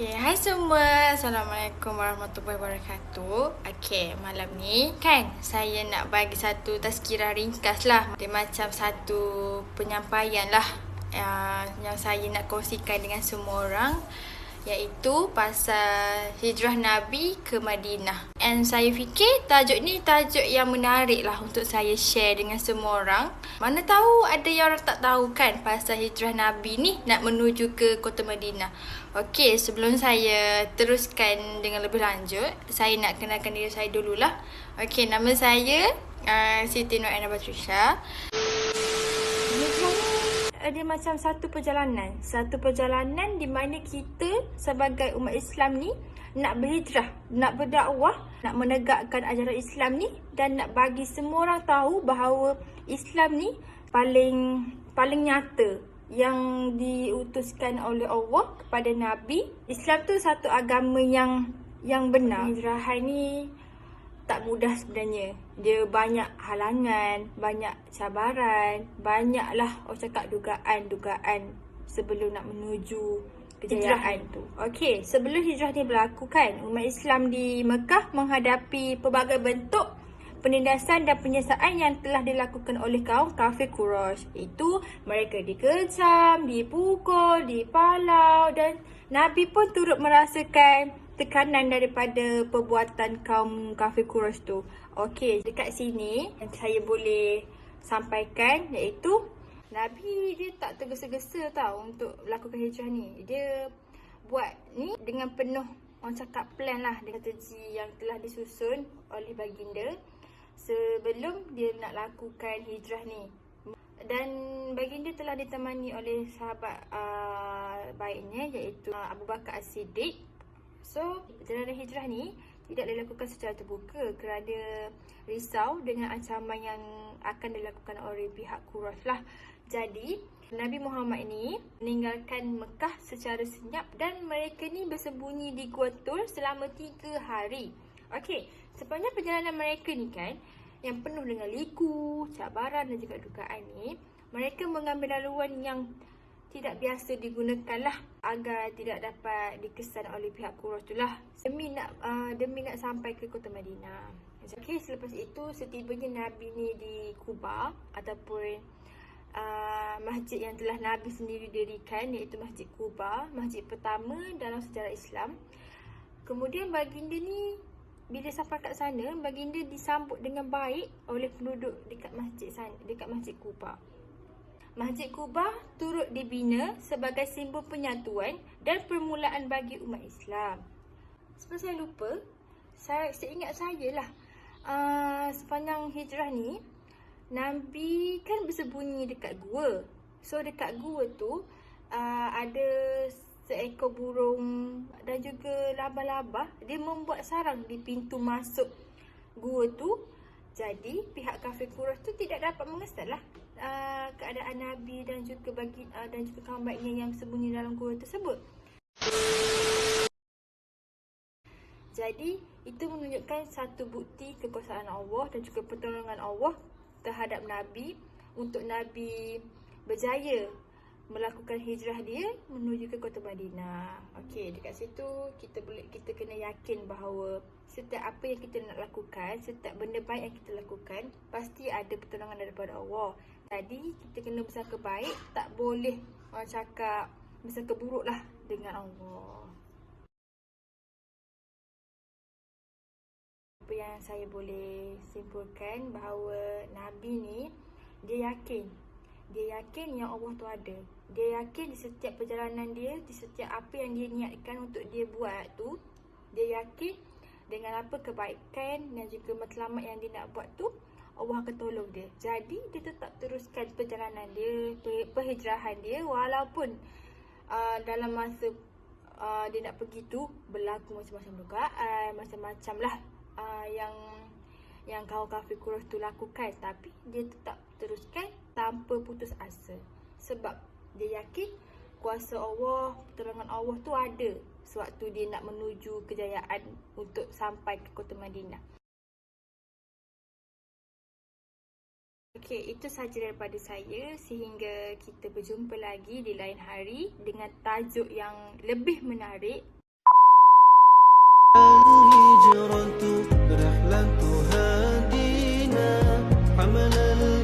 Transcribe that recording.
Okay, hai semua. Assalamualaikum warahmatullahi wabarakatuh. Okay, malam ni kan saya nak bagi satu tazkirah ringkas lah. Dia macam satu penyampaian lah uh, yang saya nak kongsikan dengan semua orang iaitu pasal hijrah Nabi ke Madinah. And saya fikir tajuk ni tajuk yang menarik lah untuk saya share dengan semua orang. Mana tahu ada yang orang tak tahu kan pasal hijrah Nabi ni nak menuju ke kota Madinah. Okey, sebelum saya teruskan dengan lebih lanjut, saya nak kenalkan diri saya dululah. Okey, nama saya uh, Siti Nur Aina Batrisha dia macam satu perjalanan. Satu perjalanan di mana kita sebagai umat Islam ni nak berhijrah, nak berdakwah, nak menegakkan ajaran Islam ni dan nak bagi semua orang tahu bahawa Islam ni paling paling nyata yang diutuskan oleh Allah kepada Nabi. Islam tu satu agama yang yang benar. Hijrahan ni tak mudah sebenarnya. Dia banyak halangan, banyak cabaran, banyaklah orang cakap dugaan-dugaan sebelum nak menuju kejayaan tu. Okey, sebelum hijrah ni berlaku kan, umat Islam di Mekah menghadapi pelbagai bentuk penindasan dan penyiasaan yang telah dilakukan oleh kaum kafir Quraisy. Itu mereka dikecam, dipukul, dipalau dan Nabi pun turut merasakan tekanan daripada perbuatan kaum kafir Quraisy tu. Okey, dekat sini yang saya boleh sampaikan iaitu Nabi dia tak tergesa-gesa tau untuk lakukan hijrah ni. Dia buat ni dengan penuh orang cakap plan lah dengan strategi yang telah disusun oleh baginda sebelum dia nak lakukan hijrah ni. Dan baginda telah ditemani oleh sahabat uh, baiknya iaitu uh, Abu Bakar As-Siddiq So, perjalanan hijrah ni tidak dilakukan secara terbuka kerana risau dengan ancaman yang akan dilakukan oleh pihak Quraisy lah. Jadi, Nabi Muhammad ini meninggalkan Mekah secara senyap dan mereka ni bersembunyi di Gua Tur selama tiga hari. Okey, sepanjang perjalanan mereka ni kan, yang penuh dengan liku, cabaran dan juga dugaan ni, mereka mengambil laluan yang tidak biasa digunakan lah agar tidak dapat dikesan oleh pihak Quraisy tu lah demi nak uh, demi nak sampai ke kota Madinah. Okey, selepas itu setibanya Nabi ni di Kuba ataupun uh, masjid yang telah Nabi sendiri dirikan iaitu Masjid Kuba, masjid pertama dalam sejarah Islam. Kemudian baginda ni bila sampai kat sana, baginda disambut dengan baik oleh penduduk dekat masjid sana, dekat Masjid Kuba. Masjid Kuba turut dibina sebagai simbol penyatuan dan permulaan bagi umat Islam. Sebab saya lupa, saya, saya ingat saya lah uh, sepanjang hijrah ni, Nabi kan bersembunyi dekat gua. So dekat gua tu uh, ada seekor burung dan juga laba-laba. Dia membuat sarang di pintu masuk gua tu. Jadi pihak kafir Quraisy tu tidak dapat mengesal lah uh, keadaan Nabi dan juga bagi uh, dan juga kaum baiknya yang sembunyi dalam gua tersebut. Jadi itu menunjukkan satu bukti kekuasaan Allah dan juga pertolongan Allah terhadap Nabi untuk Nabi berjaya melakukan hijrah dia menuju ke kota Madinah. Okey, dekat situ kita boleh kita kena yakin bahawa setiap apa yang kita nak lakukan, setiap benda baik yang kita lakukan, pasti ada pertolongan daripada Allah. Jadi kita kena bersangka baik, tak boleh orang cakap bersangka buruk lah dengan Allah. Apa yang saya boleh simpulkan bahawa Nabi ni dia yakin dia yakin yang Allah tu ada. Dia yakin di setiap perjalanan dia, di setiap apa yang dia niatkan untuk dia buat tu, dia yakin dengan apa kebaikan dan juga matlamat yang dia nak buat tu, Allah akan tolong dia. Jadi dia tetap teruskan perjalanan dia, perhijrahan dia walaupun uh, dalam masa uh, dia nak pergi tu berlaku macam-macam dugaan, macam-macam lah uh, yang yang kaum kafir Quraisy tu lakukan tapi dia tetap teruskan tanpa putus asa. Sebab dia yakin kuasa Allah, pertolongan Allah tu ada sewaktu dia nak menuju kejayaan untuk sampai ke kota Madinah. Okey, itu sahaja daripada saya sehingga kita berjumpa lagi di lain hari dengan tajuk yang lebih menarik. Hamalan